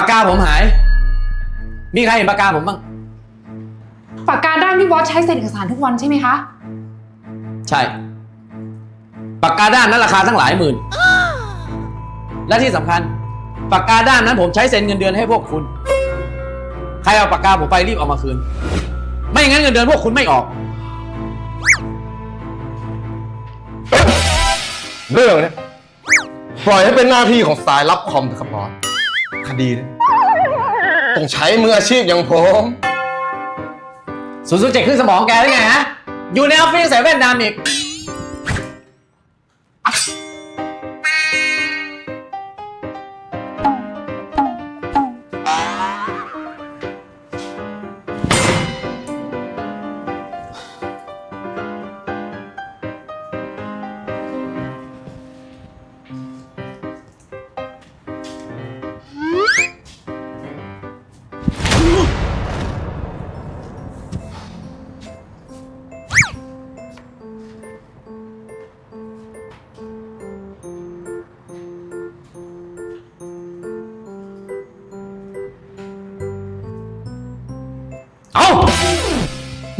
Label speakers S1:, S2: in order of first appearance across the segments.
S1: ากกาผมหาย มีใครเห็นปากกาผมบ้าง
S2: ปากกาด้านที่บอสใช้เซ็นเอกสารทุกวันใช่ไหมคะ
S1: ใช่ ปากกาด้านนั้นราคาตั้งหลายหมื่น และที่สำคัญ ปากกาด้านนั้นผมใช้เซ็นเงินเดือนให้พวกคุณ ใครเอาปากกาผมไปรีบเอามาคืน ไม่งั้นเงินเดือนพวกคุณไม่ออก
S3: เรื่องเนี้ยปล่อยให้เป็นหน้าที่ของสายรับคอมเถอะครับบอส คดีต้องใช้มืออาชีพอย่างผม
S1: ศูนย์ศูนย์เจ็ดขึ้นสมองแกได้ไงฮะ อยู่ในออฟฟิศใส่แว่นดำอีก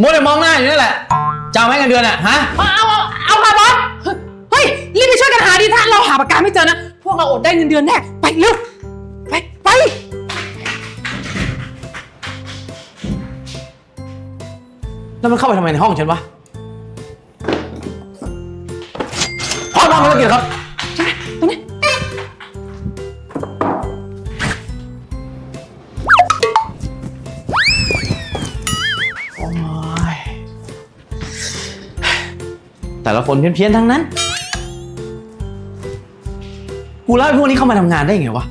S1: มัวแต่มองหน้าอยู่นี่แหละจะเอาไหมเงินเดือนอะฮะ
S2: เอาเอาเอาเอาค่ะบอสเฮ้ยรีบไปช่วยกันหาดิถ้าเราหาปากกาไม่เจอนะ พวกเราอดได้เงินเดือนแน่ไปเร็วไปไป
S1: แล้วมันเข้าไปทำไมในห้องฉันวะพร้อมทำภารกิจครับ แต่ละคนเพี้ยนๆทั้งนั้น กูเล่าให้พวกนี้เข้ามาทำงานได้ไงวะ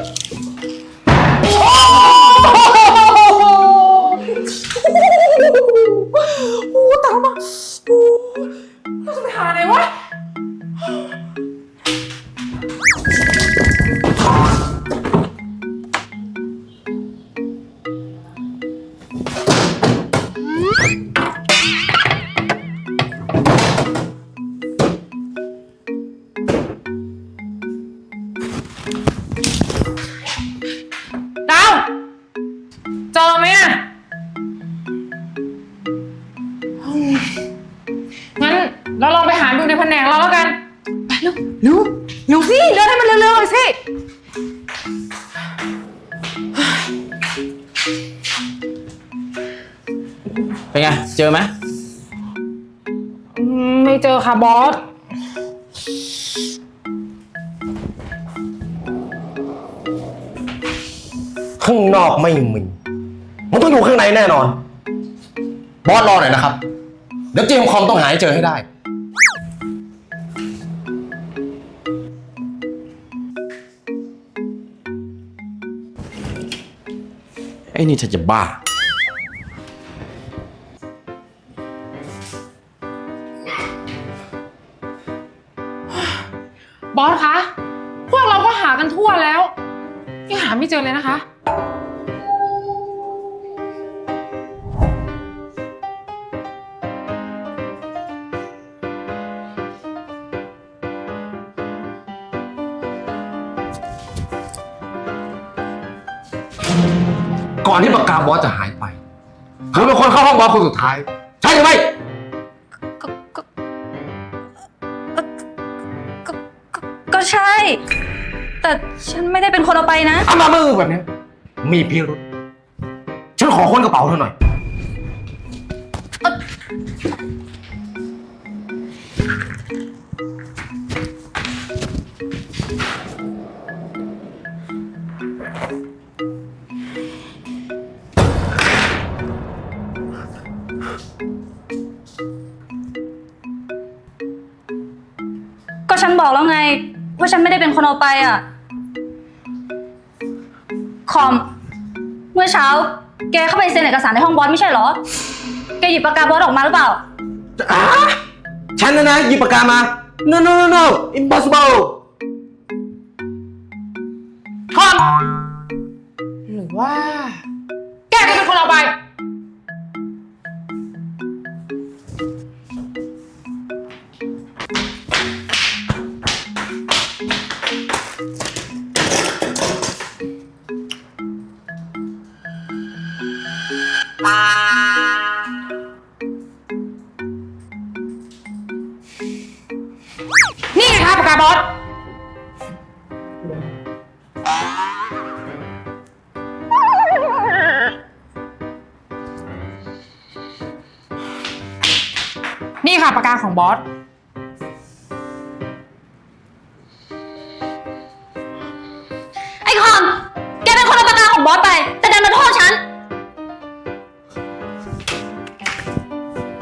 S2: Yeah. วสิ เดินให้มันเร็วๆหน่อยสิ
S1: เป็นไง เจอไหม
S2: อืมไม่เจอค่ะบอส
S3: ข้างนอกไม่มีมันต้องอยู่ข้างในแน่นอน บอสรอหน่อยนะครับ เดี๋ยวเจมส์คอมต้องหาให้เจอให้ได้
S1: อ้นี่เธอจะบ้า
S2: บอสคะ พวกเราก็หากันทั่วแล้ว ยังหาไม่เจอเลยนะคะ
S3: ก่อนที่ปากกาบอสจะหายไปเธอเป็นคนเข้าห้องบอสคนสุดท้าย ใช่หรือไม่
S4: ก็ก็ก็ก็ก็ใช่ แต่ฉันไม่ได้เป็นคนเอาไปนะ
S3: เอามามือแบบเนี้ยมีพิรุษฉันขอค้นกระเป๋าเธอหน่อย
S4: ฉันไม่ได้เป็นคนเอาไปอะ คอม เมื่อเช้า แกเข้าไปเซ็นเอกสารในห้องบอสไม่ใช่เหรอ แกหยิบปากกาบอสออกมาหรือเปล่า
S3: อะฉันนะนะหยิบปากกามา no no no no impossible
S2: คอม หรือว่า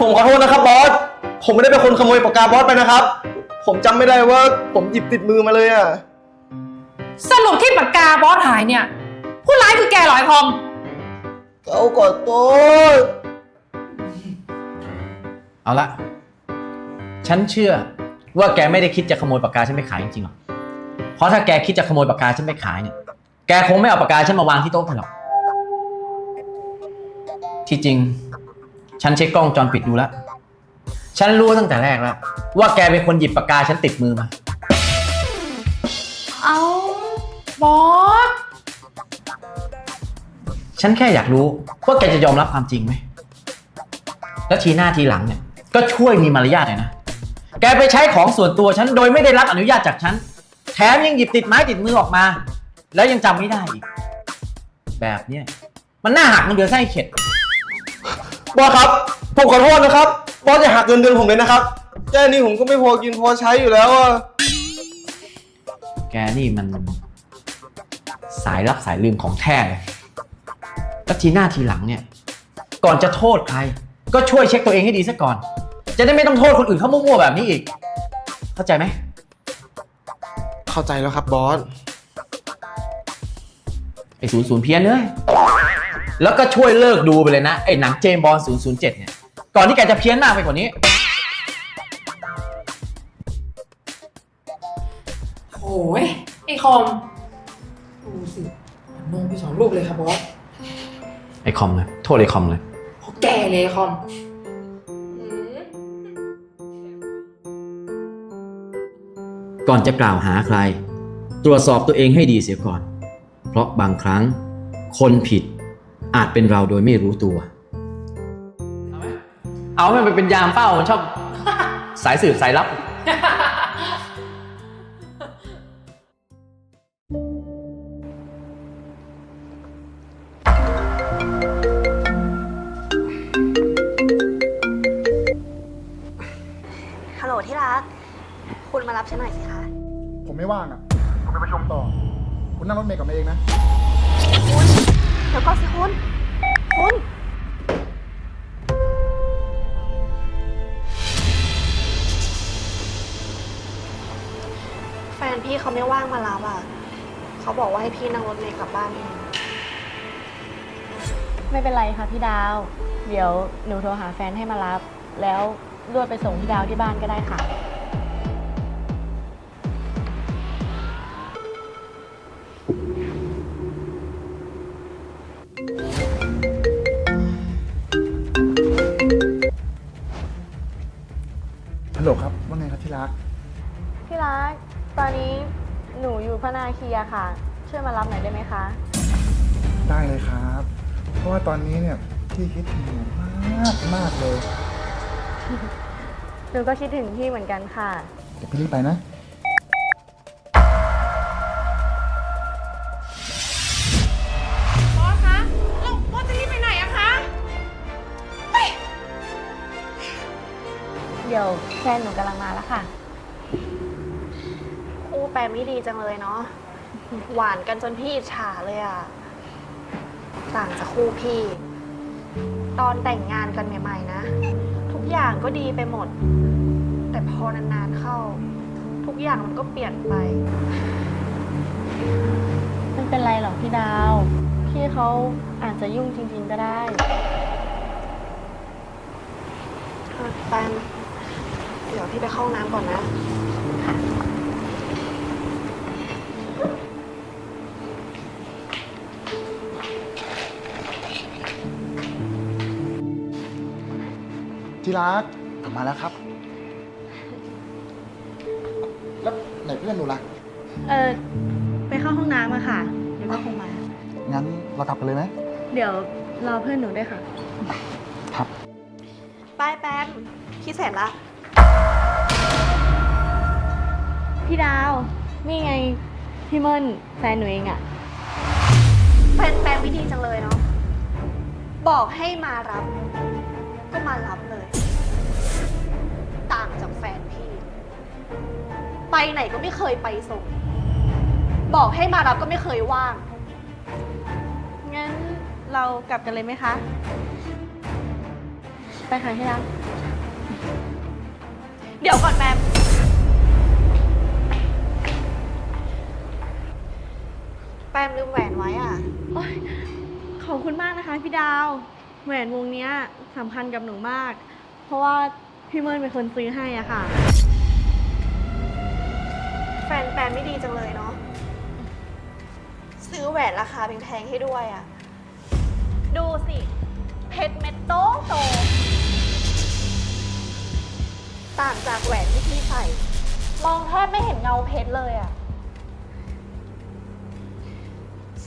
S3: ผมขอโทษนะครับบอส ผมไม่ได้เป็นคนขโมยปากกาบอสไปนะครับ ผมจำไม่ได้ว่าผมหยิบติดมือมาเลยอะ
S2: สรุปที่ปากกาบอสหายเนี่ย ผู้ร้ายคือแกเหรอไอ้คอม
S3: เขาขอโทษ
S1: เอาละ ฉันเชื่อว่าแกไม่ได้คิดจะขโมยปากกาฉันไปขายจริงๆหรอก เพราะถ้าแกคิดจะขโมยปากกาฉันไปขายเนี่ย แกคงไม่เอาปากกาฉันมาวางที่โต๊ะเธอหรอก ที่จริง ฉันเช็คกล้องวงจรปิดดูแล้ว ฉันรู้ตั้งแต่แรกแล้ว ว่าแกเป็นคนหยิบปากกาฉันติดมือมา
S4: เอา
S2: บอส
S1: ฉันแค่อยากรู้ว่าแกจะยอมรับความจริงไหม แล้วทีหน้าทีหลังเนี่ย ก็ช่วยมีมารยาทหน่อยนะ แกไปใช้ของส่วนตัวฉันโดยไม่ได้รับอนุญาตจากฉัน แถมยังหยิบติดไม้ติดมือออกมา แล้วยังจำไม่ได้อีก แบบเนี้ยมันน่าหักเงินเดือนไส้เข็ด
S3: บอสครับผมขอโทษนะครับบอสจะหักเงินเดือนผมเลยนะครับแค่นี้ผมก็ไม่พอกินพอใช้อยู่แล้วอะ
S1: แกนี่มัน สายรับสายลืมของแท้เลยแล้วทีหน้าทีหลังเนี่ย ก่อนจะโทษใคร ก็ช่วยเช็คตัวเองให้ดีซะก่อน จะได้ไม่ต้องโทษคนอื่นเขามั่วๆแบบนี้อีก เข้าใจไหม
S3: เข้าใจแล้วครับบอส
S1: ไอ้ศูนย์ศูนย์เพี้ยนเลย แล้วก็ช่วยเลิกดูไปเลยนะไอ้หนังเจมส์บอล007 เนี่ย ก่อนที่แกจะเพี้ยนมากไปกว่านี้
S2: โอ้ยไอ้คอมดูสินงไปสองรูปเลยครับบอส
S1: ไอ้คอมเลยโทษไอ้คอมเลย
S2: เพราะแกเลยไอ้คอม
S1: ก่อนจะกล่าวหาใคร ตรวจสอบตัวเองให้ดีเสียก่อน เพราะบางครั้ง คนผิด อาจเป็นเราโดยไม่รู้ตัว เอาไหมเอามันเป็นยามเป้ามันชอบ สายสืบสายลับ
S5: ฮัลโหลที่รัก คุณมารับฉันหน่อยสิคะ
S6: ผมไม่ว่างอะ ผมไปประชุมต่อ คุณนั่งรถเมล์กลับมาเองนะ
S5: ว่าให้พี่นั่งรถเมล์กลับบ้านเอง
S7: ไม่เป็นไรค่ะพี่ดาว เดี๋ยวหนูโทรหาแฟนให้มารับ แล้วรวดไปส่งพี่ดาวที่บ้านก็ได้ค่ะ
S6: ฮัลโหลครับ ว่าไงครับที่รัก
S7: พี่รัก ตอนนี้หนูอยู่พระนาคีอะค่ะ ช่วยมารับหน่อยได้ไหมคะ
S6: ได้เลยครับ เพราะว่าตอนนี้เนี่ยพี่คิดถึงหนูมากมากเลย
S7: หนูก็คิดถึงพี่เหมือนกันค่ะ
S6: เดี๋ยวพี่รีบไปนะ
S2: บอสคะเราบอสจะรีบไปไหนอะคะ
S7: เดี๋ยวแฟนหนูกำลังมาแล้วค่ะ
S5: คู่แปลไม่ดีจังเลยเนาะ หวานกันจนพี่อิจฉาเลยอะต่างจากคู่พี่ ตอนแต่งงานกันใหม่ ๆ นะ ทุกอย่างก็ดีไปหมด แต่พอนานๆเข้า ทุกอย่างมันก็เปลี่ยนไป
S7: ไม่เป็นไรหรอกพี่ดาว พี่เขาอาจจะยุ่งจริง ๆ ก็ได้
S5: เออแปมเดี๋ยวพี่ไปเข้าห้องน้ำก่อนนะ
S6: ที่รักกลับมาแล้วครับ แล้วไหนเพื่อนหนูล่ะ
S7: เออไปเข้าห้องน้ำอะค่ะ เดี๋ยวก็คงมา
S6: งั้นเรากลับกันเลยไหม
S7: เดี๋ยวรอเพื่อนหนูด้วยค่ะ
S6: ครับ
S5: ไปแปมพี่เสร็จละ
S7: พี่ดาว นี่ไง พี่เมินแฟนหนูเองอะ
S5: แฟนแปมไม่ดีจังเลยเนาะ บอกให้มารับ ก็มารับเลย ไปไหนก็ไม่เคยไปส่ง บอกให้มารับก็ไม่เคยว่าง
S7: งั้นเรากลับกันเลยไหมคะ ไปค่ะที่รัก
S5: เดี๋ยวก่อนแปมแปมลืมแหวนไว้อะ
S7: โอ๊ยขอบคุณมากนะคะพี่ดาว แหวนวงเนี้ยสำคัญกับหนูมาก เพราะว่าพี่เมินเป็นคนซื้อให้อะค่ะ
S5: แฟนแปมไม่ดีจังเลยเนาะ ซื้อแหวนราคาแพงๆให้ด้วยอะ่ะดูสิ เพชรเม็ดโตโต ต่างจากแหวนที่พี่ใส่ มองแทบไม่เห็นเงาเพชรเลยอะ่ะ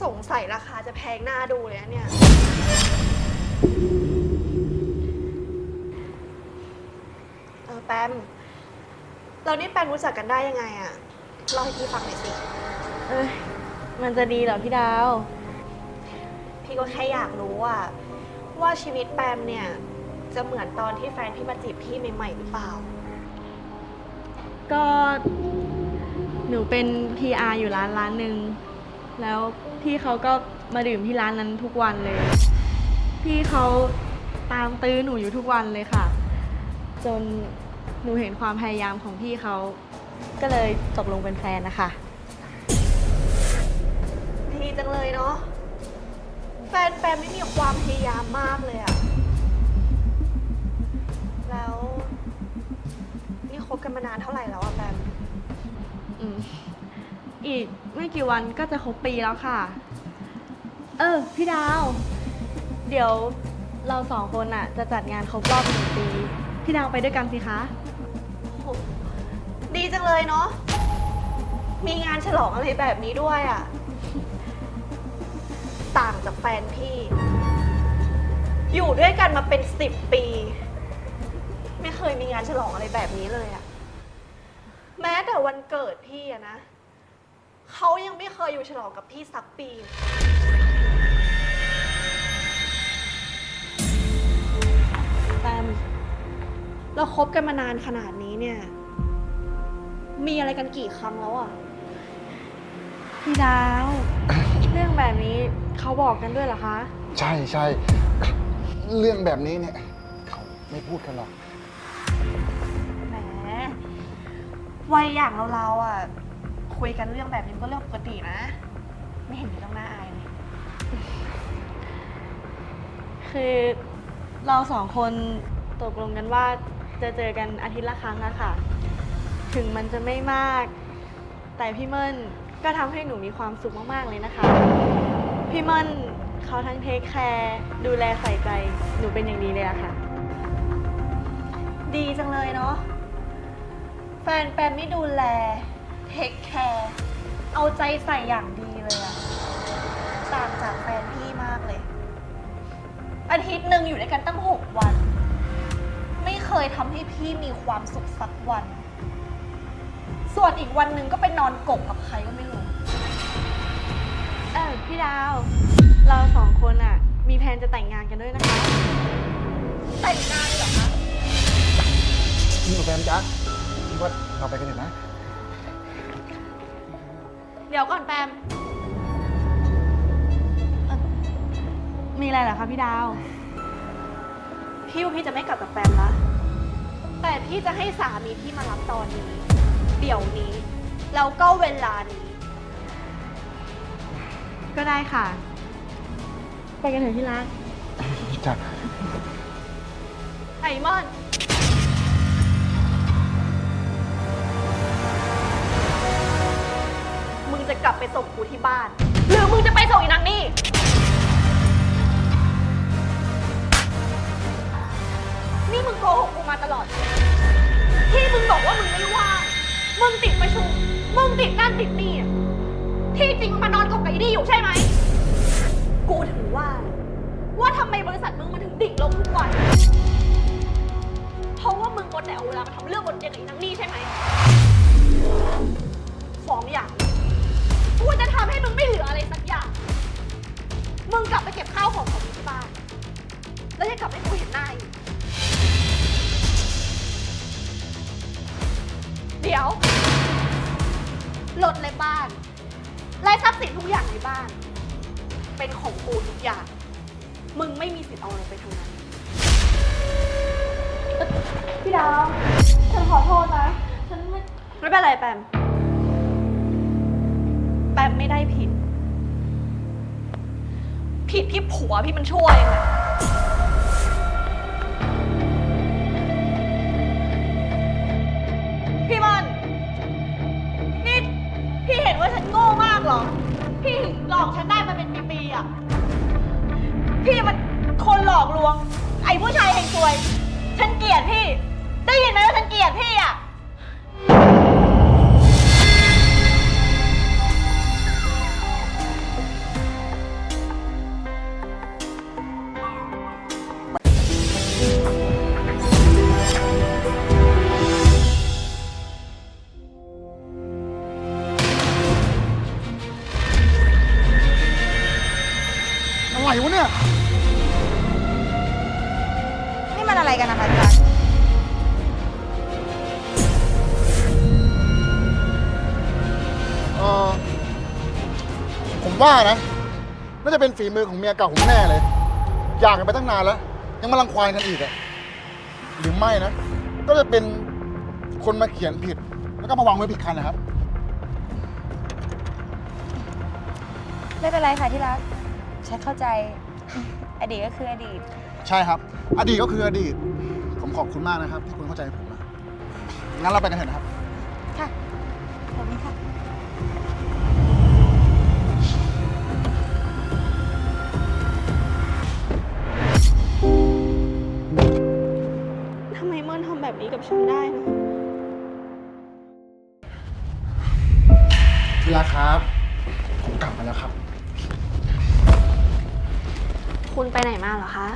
S5: สงสัยราคาจะแพงหน้าดูเลยนะเนี่ย เออแปมเรานี่แปมรู้จักกันได้ยังไงอะ เล่าให้พี่ฟังหน่อยสิ
S7: เอ้ยมันจะดีเหรอพี่ดาว
S5: พี่ก็แค่อยากรู้อะว่าชีวิตแปมเนี่ย จะเหมือนตอนที่แฟนพี่มาจีบพี่ใหม่ๆหรือเปล่า
S7: ก็หนูเป็น PR อยู่ร้านร้านหนึ่งแล้วพี่เขาก็มาดื่มที่ร้านนั้นทุกวันเลย พี่เขาตามตื้อหนูอยู่ทุกวันเลยค่ะ จนหนูเห็นความพยายามของพี่เขา ก็เลยตกลงเป็นแฟนนะคะ
S5: ดีจังเลยเนาะ แฟนแปมไม่มีความพยายามมากเลยอะแล้ว นี่คบกันมานานเท่าไหร่แล้วอะแปม
S7: อืมอีกไม่กี่วันก็จะครบปีแล้วค่ะ เออ พี่ดาว เดี๋ยวเราสองคนอะจะจัดงานครบรอบหนึ่งปี พี่ดาวไปด้วยกันสิคะ
S5: โห ดีจังเลยเนาะ มีงานฉลองอะไรแบบนี้ด้วยอะต่างจากแฟนพี่ อยู่ด้วยกันมาเป็นสิบปี ไม่เคยมีงานฉลองอะไรแบบนี้เลยอะแม้แต่วันเกิดพี่อะนะ เขายังไม่เคยอยู่ฉลองกับพี่สักปีแปมเราคบกันมานานขนาดนี้เนี่ย มีอะไรกันกี่ครั้งแล้วอะ
S7: พี่ดาว เรื่องแบบนี้เขาบอกกันด้วยเหรอคะ
S6: ใช่ใช่เรื่องแบบนี้เนี่ยเขาไม่พูดกันหรอก
S5: แหมวัยอย่างเราเราๆอะคุยกันเรื่องแบบนี้มันก็เรื่องปกตินะ ไม่เห็นมีต้องน่าอายเลย
S7: คือเราสองคนตกลงกันว่าจะเจอกันอาทิตย์ละครั้งอะค่ะ ถึงมันจะไม่มาก แต่พี่เมินก็ทำให้หนูมีความสุขมากๆเลยนะคะ พี่เมินเขาทั้งเทคแคร์ดูแลใส่ใจ หนูเป็นอย่างดีเลยอะค่ะ
S5: ดีจังเลยเนาะแฟนแปมไม่ดูแลเทคแคร์เอาใจใส่อย่างดีเลยอะต่างจากแฟนพี่มากเลย อาทิตย์หนึ่งอยู่ด้วยกันตั้งหกวัน ไม่เคยทำให้พี่มีความสุขสักวัน ส่วนอีกวันหนึ่งก็ไปนอนกกกับใครก็ไม่รู้
S7: เออพี่ดาว เราสองคนอะมีแผนจะแต่งงานกันด้วยนะคะ
S5: แต่งงานเหรอคะ
S6: นี่กับแฟนจ๊ะคิดว่าเราไปกันเถอะนะ
S5: เดี๋ยวก่อนแปม
S7: มีอะไรเหรอคะพี่ดาว
S5: พี่ว่าพี่จะไม่กลับกับแฟนละแต่พี่จะให้สามีพี่มารับตอนนี้ เดี๋ยวนี้แล้วก็เวลานี้
S7: ก็ได้ค่ะ ไปกันเถอะที่รัก
S6: จ้ะ
S5: ไอมอน มึงจะกลับไปส่งกูที่บ้าน หรือมึงจะไปส่งอีนางนี่ นี่มึงโกหกกูมาตลอด ที่มึงบอกว่ามึงไม่ว่าง มึงติดประชุม มึงติดนั่นติดนี่อะที่จริงมึงมานอนกับไอ้นี่อยู่ใช่ไหม กูถึงว่า ว่าทำไมบริษัทมึงมันถึงดิ่งลงทุกวัน เพราะว่ามึงหมดแต่เอาเวลามาทำเรื่องบนเตียงกับอีนางนี่ใช่ไหมสองอย่าง กูจะทำให้มึงไม่เหลืออะไรสักอย่าง มึงกลับไปเก็บข้าวของของมึงที่บ้าน แล้วจะกลับให้กูเห็นหน้าอีก เดี๋ยวรถในบ้าน และทรัพย์สินทุกอย่างในบ้าน เป็นของกูทุกอย่าง มึงไม่มีสิทธิ์เอาอะไรไปทั้งนั้น พี่ดาว ฉันขอโทษนะ ฉันไม่ ไม่เป็นไรแปม แปมไม่ได้ผิด ผิดที่ผัวพี่มันช่วยไง รอ พี่ถึงหลอกฉันได้มาเป็นปีๆอะ พี่มันคนหลอกลวง ไอ้ผู้ชายเฮงซวย ฉันเกลียดพี่ ได้ยินไหม ว่านะ
S6: น่าจะเป็นฝีมือของเมียเก่าผมแน่เลยอยากกันไปตั้งนานแล้ว ยังมาลังควายกันอีกอะหรือไม่นะ ก็จะเป็นคนมาเขียนผิด แล้วก็มาวางไว้ผิดคันนะครับ
S8: ไม่เป็นไรค่ะที่รักฉันเข้าใจ อดีตก็คืออดีต
S6: ใช่ครับ อดีตก็คืออดีต ผมขอบคุณมากนะครับ ที่คุณเข้าใจผมอะงั้นเราไปกันเถอะนะครับ
S8: ค่ะ
S7: แบบนี้กับฉันได้นะ
S6: ทีละครับ ผมกลับมาแล้วครับ
S7: คุณไปไหนมาเหรอคะ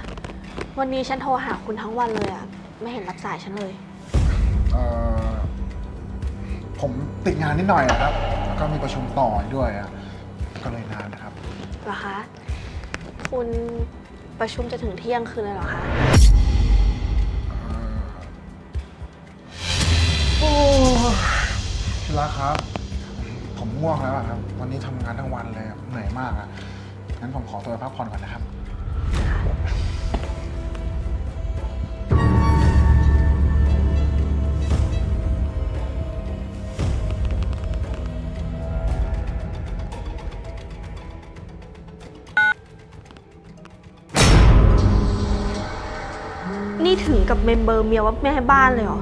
S7: วันนี้ฉันโทรหาคุณทั้งวันเลยอะไม่เห็นรับสายฉันเลย
S6: เอ่อ ผมติดงานนิดหน่อยอะครับ แล้วก็มีประชุมต่ออีกด้วยอะก็เลยนานนะครับ
S7: เหรอคะ คุณประชุมจะถึงเที่ยงคืนเลยเหรอคะ
S6: โอ้ทีละครับ ผมง่วงแล้วอะครับ วันนี้ทำงานทั้งวันเลยอะเหนื่อยมากอะงั้นผมขอตัวไปพักผ่อนก่อนนะครับ
S7: นี่ถึงกับเมมเบอร์เมียว่าแม่บ้านเลยเหรอ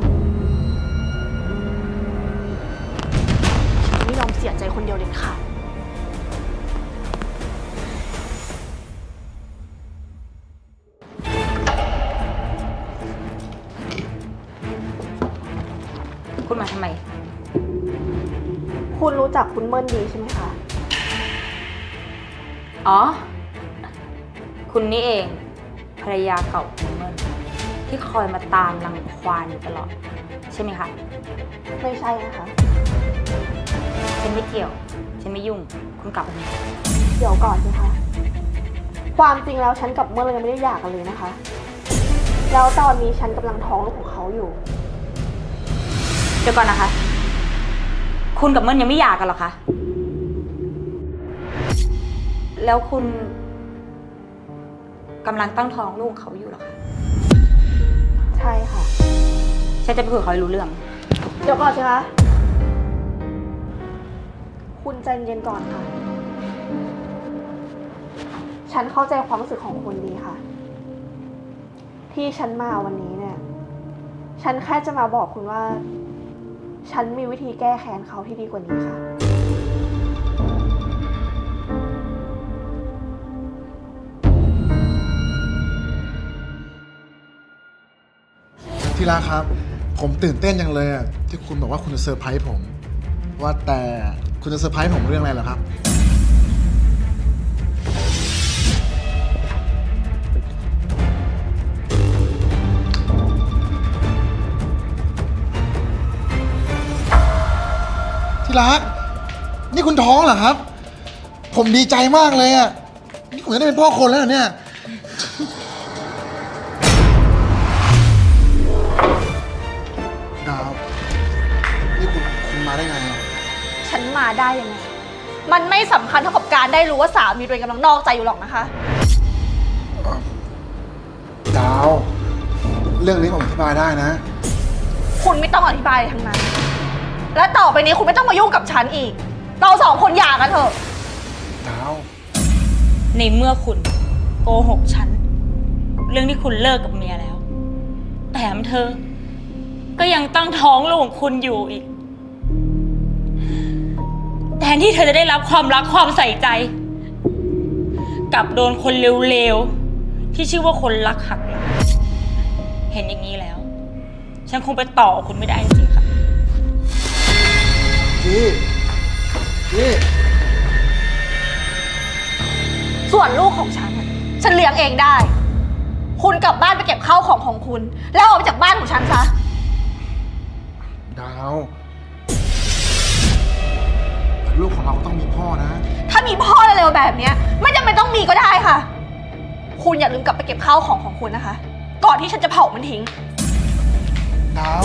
S7: ยใจคนเดียวเด็ดขาด
S8: คุณมาทำไม
S7: คุณรู้จักคุณเมินดีใช่ไหมคะ
S8: อ๋อ คุณนี่เอง ภรรยาเก่าคุณเมินที่คอยมาตามรังควานอยู่ตลอด ใช่ไหมคะ
S7: ไม่ใช่นะคะ
S8: ฉันไม่เกี่ยว ฉันไม่ยุ่ง คุณกลับไปเถอะ
S7: เดี๋ยวก่อนสิคะความจริงแล้วฉันกับเมินยังไม่ได้หย่ากันเลยนะคะ แล้วตอนนี้ฉันกำลังท้องลูกของเขาอยู่
S8: เดี๋ยวก่อนนะคะ คุณกับเมินยังไม่หย่ากันหรอคะ แล้วคุณกำลังตั้งท้องลูกเขาอยู่เหรอคะ
S7: ใช่ค่ะ
S8: ฉันจะไปคุยกับเขาให้รู้เรื่อง
S7: เดี๋ยวก่อนสิคะ คุณใจเย็นก่อนค่ะ ฉันเข้าใจความรู้สึกของคุณดีค่ะ ที่ฉันมาวันนี้เนี่ย ฉันแค่จะมาบอกคุณว่า ฉันมีวิธีแก้แค้นเขาที่ดีกว่านี้ค่ะ
S6: ที่รักครับ ผมตื่นเต้นจังเลยอะที่คุณบอกว่าคุณจะเซอร์ไพรส์ผม ว่าแต่ คุณจะเซอร์ไพรส์ผมเรื่องอะไรเหรอครับ ที่รัก นี่คุณท้องเหรอครับ ผมดีใจมากเลยอะนี่ผมจะได้เป็นพ่อคนแล้วเหรอเนี่ย ได้
S5: ยังไง มันไม่สำคัญเท่ากับการได้รู้ว่าสามีตัวเองกำลังนอกใจอยู่หรอกนะคะ
S6: ดาว เรื่องนี้ผมอธิบายได้นะ
S5: คุณไม่ต้องอธิบายทั้งนั้น และต่อไปนี้คุณไม่ต้องมายุ่งกับฉันอีก เราสองคนหย่ากันเถอะ
S6: ดาว
S8: ในเมื่อคุณโกหกฉัน เรื่องที่คุณเลิกกับเมียแล้ว แถมเธอ ก็ยังตั้งท้องลูกของคุณอยู่อีก แทนที่เธอจะได้รับความรักความใส่ใจ กลับโดนคนเร็วๆ ที่ชื่อว่าคนรักหักหลังเห็นอย่างนี้แล้ว ฉันคงไปต่อกับคุณไม่ได้จริงๆค่ะ
S6: พี่พี่
S5: ส่วนลูกของฉันน่ะฉันเลี้ยงเองได้ คุณกลับบ้านไปเก็บข้าวของของคุณ แล้วออกไปจากบ้านของฉันซะ
S6: ดาว ลูกของเราต้องมีพ่อนะ
S5: ถ้ามีพ่อแล้วแบบเนี้ย ไม่จำเป็นต้องมีก็ได้ค่ะ คุณอย่าลืมกลับไปเก็บข้าวของของคุณนะคะ ก่อนที่ฉันจะเผามันทิ้ง
S6: ดาว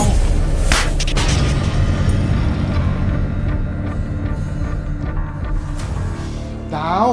S6: ดาว